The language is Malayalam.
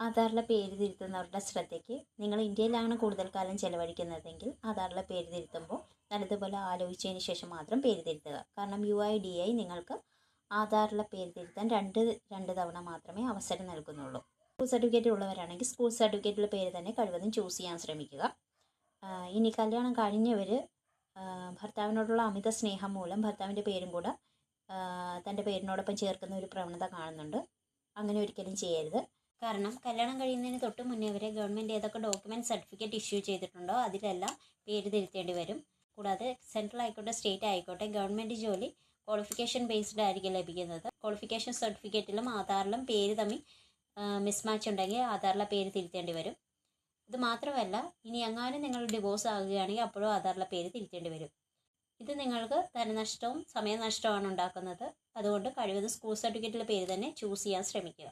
ആധാറിലെ പേര് തിരുത്തുന്നവരുടെ ശ്രദ്ധയ്ക്ക് നിങ്ങൾ ഇന്ത്യയിലാണ് കൂടുതൽ കാലം ചെലവഴിക്കുന്നതെങ്കിൽ ആധാറിലെ പേര് തിരുത്തുമ്പോൾ നല്ലതുപോലെ ആലോചിച്ചതിന് ശേഷം മാത്രം പേര് തിരുത്തുക. കാരണം യു ഐ ഡി ഐ നിങ്ങൾക്ക് ആധാറിലെ പേര് തിരുത്താൻ രണ്ട് രണ്ട് തവണ മാത്രമേ അവസരം നൽകുന്നുള്ളൂ. സ്കൂൾ സർട്ടിഫിക്കറ്റ് ഉള്ളവരാണെങ്കിൽ സ്കൂൾ സർട്ടിഫിക്കറ്റിലെ പേര് തന്നെ കഴിവതും ചൂസ് ചെയ്യാൻ ശ്രമിക്കുക. ഇനി കല്യാണം കഴിഞ്ഞവർ ഭർത്താവിനോടുള്ള അമിത സ്നേഹം മൂലം ഭർത്താവിന്റെ പേരും കൂടെ തന്റെ പേരിനോടൊപ്പം ചേർക്കുന്ന ഒരു പ്രവണത കാണുന്നുണ്ട്. അങ്ങനെ ഒരിക്കലും ചെയ്യരുത്. കാരണം കല്യാണം കഴിയുന്നതിന് തൊട്ട് മുന്നേ വരെ ഗവൺമെന്റ് ഏതൊക്കെ ഡോക്യുമെന്റ് സർട്ടിഫിക്കറ്റ് ഇഷ്യൂ ചെയ്തിട്ടുണ്ടോ അതിലെല്ലാം പേര് തിരുത്തേണ്ടി വരും. കൂടാതെ സെൻട്രൽ ആയിക്കോട്ടെ സ്റ്റേറ്റ് ആയിക്കോട്ടെ ഗവൺമെന്റ് ജോലി ക്വാളിഫിക്കേഷൻ ബേസ്ഡ് ആയിരിക്കും ലഭിക്കുന്നത്. ക്വാളിഫിക്കേഷൻ സർട്ടിഫിക്കറ്റിലും ആധാറിലും പേര് തമ്മിൽ മിസ്മാച്ച് ഉണ്ടെങ്കിൽ ആധാറിലെ പേര് തിരുത്തേണ്ടി വരും. ഇത് മാത്രമല്ല ഇനി എങ്ങാനും നിങ്ങൾ ഡിവോഴ്സ് ആകുകയാണെങ്കിൽ അപ്പോഴും ആധാറിലെ പേര് തിരുത്തേണ്ടി വരും. ഇത് നിങ്ങൾക്ക് ധനനഷ്ടവും സമയനഷ്ടവുമാണ് ഉണ്ടാക്കുന്നത്. അതുകൊണ്ട് കഴിവതും സ്കൂൾ സർട്ടിഫിക്കറ്റിലെ പേര് തന്നെ ചൂസ് ചെയ്യാൻ ശ്രമിക്കുക.